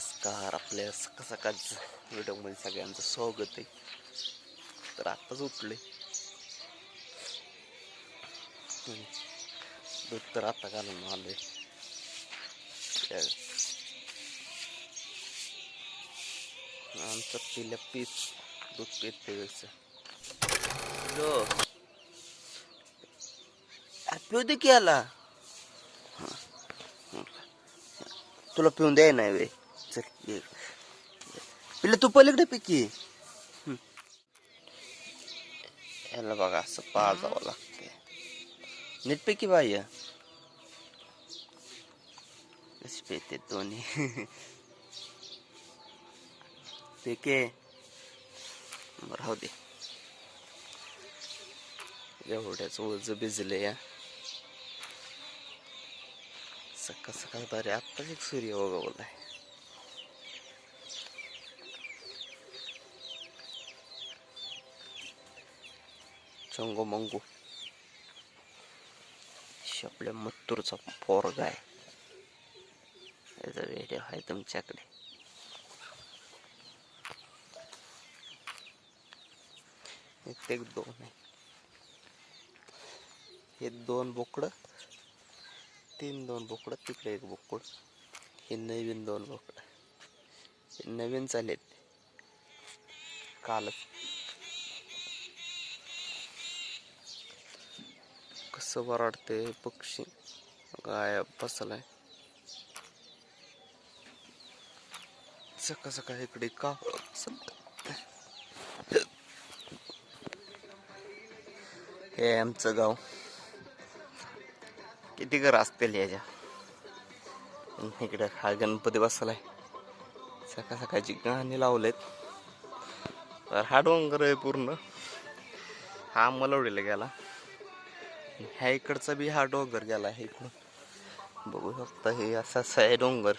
नमस्कार आपल्या सकाळ सकाळचं व्हिडिओमध्ये सगळ्यांचं स्वागत आहे. तर आत्ताच उठले दूध तर आता घालून आले आमचं पिल्या पीच दूध पीत वेळचं हॅलो पिऊ दे की आला? तुला पिऊन द्याय नाही वे पिल्ले तू पलीकडे पैकी याला बघा असं पाजावं लागते नीटपैकी बाई कशी पेते दोन्ही पेके राहू दे एवढ्याच ओझ भिजले या सकाळ सकाळ बरे आत्ताच एक सूर्य उगवलाय चंगो मंगू. आपल्या मत्तूरचा पोरगा आहे. याचा व्हिडिओ आहे तुमच्याकडे. एक दोन आहे. हे दोन बोकडं तीन दोन बोकडं तिकडे एक बोकड हे नवीन दोन बोकडं. हे नवीन चालेल कालच. कसं वराडते पक्षी. गायब बसलाय सकाळ सकाळ इकडे का? हे आमचं गाव. किती घर असतील याच्या? इकडे हा गणपती बसलाय. सकाळ सकाळची गाणी लावलेत. तर हा डोंगर आहे पूर्ण. हा मलवडीला गेला. ह्या इकडचा बी हा डोंगर गेला आहे इकडून बघू शकता हे असं असं आहे डोंगर.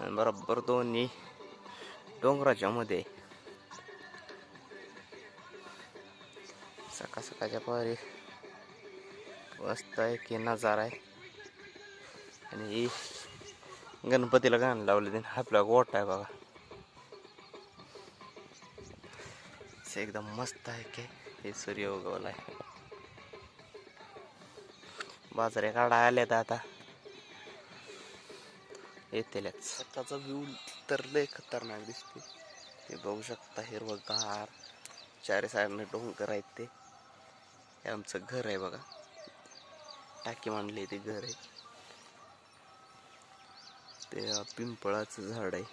आणि बरोबर दोन्ही डोंगराच्या मध्ये आहे. सकाळ सकाळच्या पारी मस्त आहे की नजारा आहे. आणि ही गणपतीला गाणं लावले ते आपला गोट आहे बघा. असं एकदम मस्त आहे की हे सूर्य उगवला आहे. बाजऱ्या काढा आल्यात आता. येतीलच. त्याचा व्ह्यू तर लय खतरनाक दिसते ते बघू शकता हिरवं गार चारी साईडने डोंगर आहेत ते. हे आमचं घर आहे बघा. टाकी मांडली ते घर आहे. ते पिंपळाचं झाड आहे.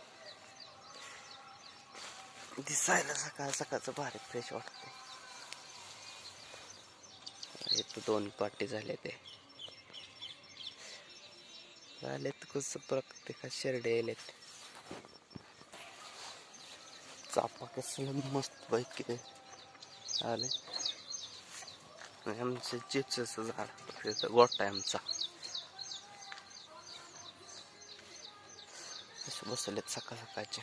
दिसायला सकाळ सकाळचं भारी फ्रेश वाटतं इथं दोन पाटी झाले ते. झालेत कसं प्रत्येका शेरडे आलेत. चापा कसलं मस्त पैकी आले आमचं चिप्सचं झाड. गोट आहे आमचा. असे बसलेत सकाळ सकाळचे.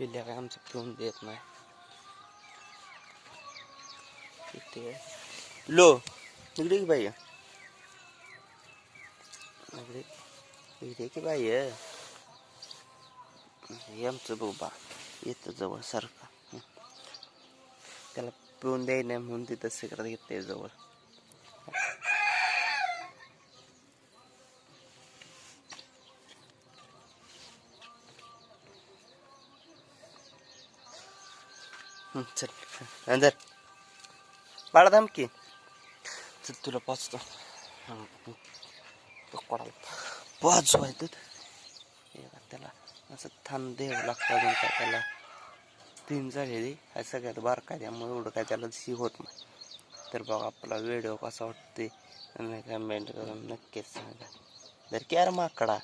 पिल्ल्या काय आमचं पिऊन देत नाही. इथे. लो इकडे की बाई. इकडे इकडे की बाई. आमचं बाबा येतं जवळ सारखा. त्याला पिऊन द्याय नाही म्हणून तिथं सिगरेट घेते जवळ. चल अंदर. बाळा थांब की. चल तुला पाचतो. हं, पाच व्हायचं त्याला असं थांब द्यावं लागतं अजून काय त्याला. तीन झालेली हा सगळ्यात बारका त्यामुळे एवढं काय त्याला सी होत नाही. तर बघा आपला व्हिडिओ कसा वाटते आणि कमेंट करून नक्कीच सांगा. जर की माकडा.